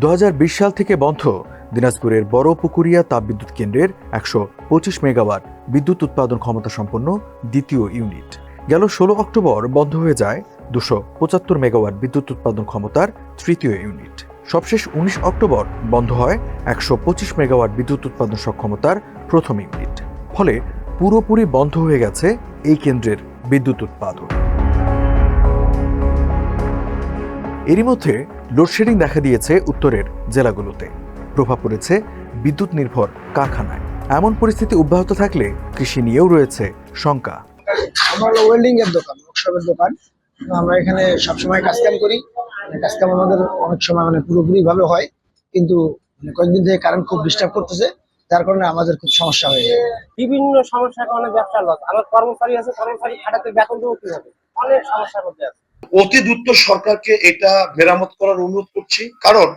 দু হাজার বিশ সাল থেকে বন্ধ। দিনাজপুরের বড় পুকুরিয়া তাপবিদ্যুৎ কেন্দ্রের একশো পঁচিশ মেগাওয়াট বিদ্যুৎ উৎপাদন ক্ষমতা সম্পন্ন দ্বিতীয় ইউনিট। গেল ষোলো অক্টোবর বন্ধ হয়ে যায় দুশো পঁচাত্তর মেগাওয়াট বিদ্যুৎ উৎপাদন ক্ষমতার তৃতীয় ইউনিট। সবশেষ উনিশ অক্টোবর বন্ধ হয় একশো পঁচিশ মেগাওয়াট বিদ্যুৎ উৎপাদন সক্ষমতার প্রথম ইউনিট। ফলে পুরোপুরি বন্ধ হয়ে গেছে এই কেন্দ্রের বিদ্যুৎ উৎপাদন। এরই মধ্যে লোডশেডিং দেখা দিয়েছে উত্তরের জেলাগুলোতে। প্রভাব পড়েছে বিদ্যুৎ নির্ভর কারখানায়। এমন পরিস্থিতি অব্যাহত থাকলে কৃষি নিয়েও রয়েছে শঙ্কা। আমার ওয়েল্ডিং এর দোকান ওয়ার্কশপের দোকান। আমরা এখানে সবসময় কাজ কাম করি। মানে কাজ কাম আমাদের অনেক সময় মানে পুরোপুরি ভাবে হয়। কিন্তু মানে কয়েকদিন থেকে কারেন্ট খুব ডিস্টার্ব করতেছে। যার কারণে আমাদের খুব সমস্যা হয়ে যায় বিভিন্ন সমস্যার কারণে ব্যবসা লস। আমার কর্মচারী আছে কর্মচারী খাটাতে বেতন দেবো কীভাবে? অনেক সমস্যার মধ্যে আছে। অতি দ্রুত সরকারকে এটা মেরামত করার অনুরোধ করছি। কারণ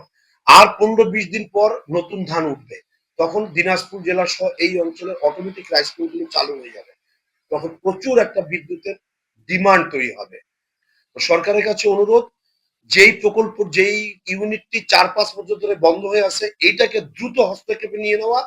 আর পনেরো বিশ দিন পর নতুন ধান উঠবে। তখন দিনাজপুর জেলা সহ এই অঞ্চলের অটোমেটিক রাইস মিলগুলো চালু হয়ে যাবে। তখন প্রচুর একটা বিদ্যুতের ডিমান্ড তৈরি হবে। সরকারের কাছে অনুরোধ, যেই প্রকল্প, যেই ইউনিটটি চার পাঁচ বছর ধরে বন্ধ হয়ে আছে, এইটাকে দ্রুত হস্তক্ষেপে নিয়ে নেওয়া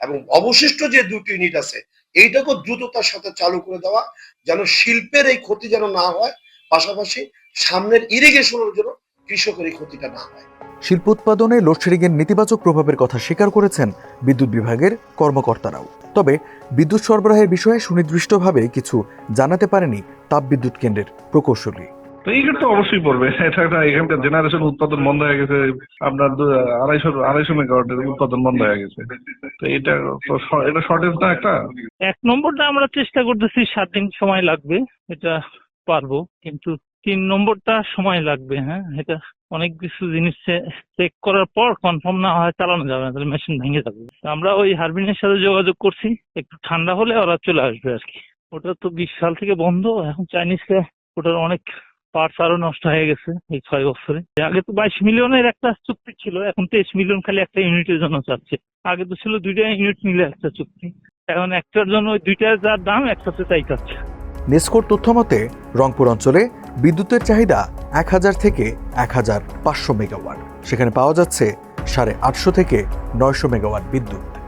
এবং অবশিষ্ট যে দুটি ইউনিট আছে, এইটাকেও দ্রুততার সাথে চালু করে দেওয়া, যেন শিল্পের এই ক্ষতি যেন না হয় পাশাপাশি সামনের ইরিগেশনের জন্য কৃষকের এই ক্ষতিটা না হয়। শিল্প উৎপাদনে লোডশেডিংয়ের নেতিবাচক প্রভাবের কথা স্বীকার করেছেন বিদ্যুৎ বিভাগের কর্মকর্তারাও। তবে বিদ্যুৎ সরবরাহের বিষয়ে সুনির্দিষ্টভাবে কিছু জানাতে পারেনি তাপবিদ্যুৎ কেন্দ্রের প্রকৌশলী। তো এইটা তো অবশ্যই পড়বে। এটা একটা এখানকার জেনারেশন উৎপাদন বন্ধ হয়ে গেছে আপনার আড়াইশো আড়াইশো মেগাওয়াটের উৎপাদন বন্ধ হয়ে গেছে। তো এটা তো এটা শর্টেজ না একটা? এক নম্বরটা আমরা চেষ্টা করতেছি সাত দিন সময় লাগবে। এটা পারব, কিন্তু তিন নম্বরটা সময় লাগবে হ্যাঁ? এটা অনেক কিছু জিনিস চেক করার পর কনফার্ম না হয় চালানো যাবে না, তাহলে মেশিন ভেঙে যাবে। আমরা ওই হারবিনের সাথে যোগাযোগ করছি, একটু ঠান্ডা হলে ওরা চলে আসবে আর কি। ওটা তো বিশ সাল থেকে বন্ধ, এখন চাইনিজরা ওটার অনেক পার্টস আরও নষ্ট হয়ে গেছে এই ছয় বছরে। আগে তো বাইশ মিলিয়নের একটা চুক্তি ছিল, এখন তেইশ মিলিয়ন খালি একটা ইউনিটের জন্য চাচ্ছে। আগে তো ছিল দুইটা ইউনিট মিলে একটা চুক্তি। এখন একটার জন্য ওই দুইটার যার দাম, একসাথে তাই চাচ্ছে। নেস্কোর তথ্য মতে রংপুর অঞ্চলে বিদ্যুতের চাহিদা এক হাজার থেকে এক হাজার পাঁচশো মেগাওয়াট। সেখানে পাওয়া যাচ্ছে সাড়ে আটশো থেকে নয়শো মেগাওয়াট বিদ্যুৎ।